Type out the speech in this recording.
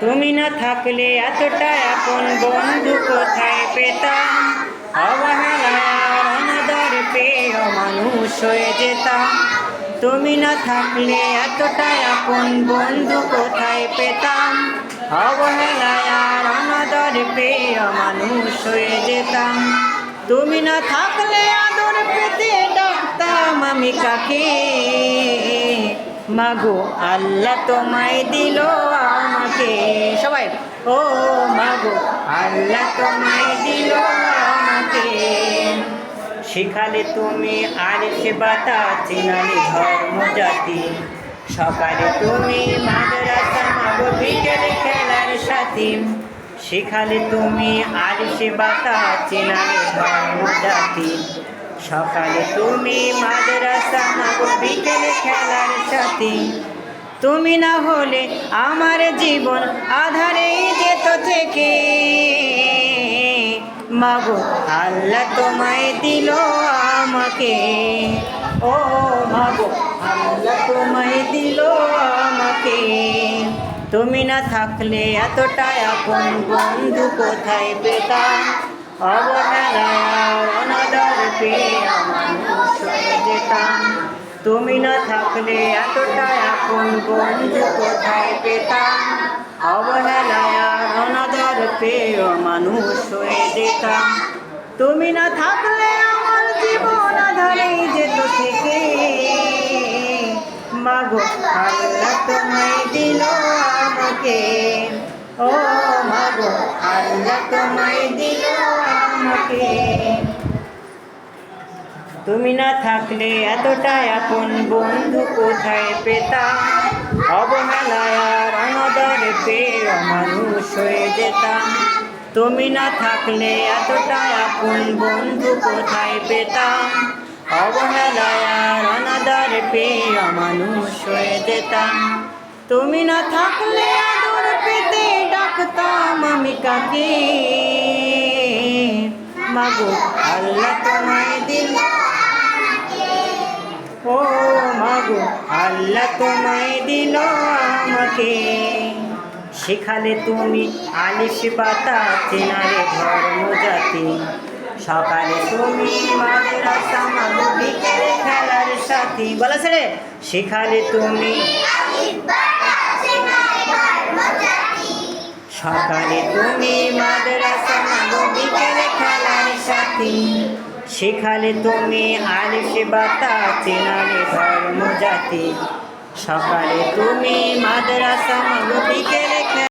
তুমি না থাকলে এতটা আপন বন্ধু কোথায় পেতাম? অবহেলায় অনাদর পেয়ে মানুষ হয়ে যেতাম। তুমি না থাকলে এতটা আপন বন্ধু কোথায় পেতাম? অবহেলায় আর অনাদর পেয়ে মানুষ হয়ে যেতাম। তুমি না থাকলে আদর পেতে ডাকতাম আমি কাকে? মাগো, আল্লাহ তোমায় দিল আমাকে। সবাই, ও মাগো, আল্লাহ তোমায় দিল আমাকে। শিখালে তুমি আর সে বাতা চিনালে ধর্ম জাতি। সকালে তুমি মাদ্রাসা, মাগো, বিকেলে খেলার সাথী। শিখালে তুমি আর সে বাতা চিনালে ধর্ম জাতি। সকালে তুমি মাদ্রাসা মাগো, বিকেলে খেলার সাথী। তুমি না হলে আমার জীবন আধারেই যেত থেকে। মাগো, আল্লাহ তোমায় দিল আমাকে। ও মাগো, আল্লাহ তোমায় দিল আমাকে। তুমি না থাকলে এতটা এখন বন্ধু কোথায় পেতাম? মানুষ যেতাম তুমি না থাকলে এতটা আপন বন্ধু কোথায় পেতাম? অবহেলায় অনাদর পেয়ে মানুষ হয়ে যেতাম। তুমি না থাকলে আমার জীবন আধারে যেত থেকে। মাগো, আল্লাহ তোমায় দিল আমাকে। ও মাগো, আল্লাহ তোমায় দিল আমাকে তুমি না থাকলে এতটা আপন বন্ধু কোথায় পেতাম অবহেলায় আর অনাদর পেয়ে মানুষ হয়ে যেতাম তুমি না থাকলে এতটা এখন বন্ধু কোথায় পেতাম অবহেলায় আর অনাদর পেয়ে মানুষ হয়ে যেতাম তুমি না থাকলে আদর পেতে ডাকতাম আমি কাকে? মাগো। আল্লাহ তোমায় দিল। ও মাগো আল্লাহ তোমায় দিল আমাকে। শেখালে তুমি আলিশ পাতা চেনারে ধর্ম জাতি। সকালে তুমি মাদ্রাসা মাগো বিকেলে খেলার সাথী। বলা ছেড়ে শেখালে তুমি সকালে তুমি মাদ্রাসা মাগো বিকেলে সাথী শেখালে তুমি আলিফে বাতা চেনালে ধর্ম জাতি সকালে তুমি মাদ্রাসা মাগো বিকেলে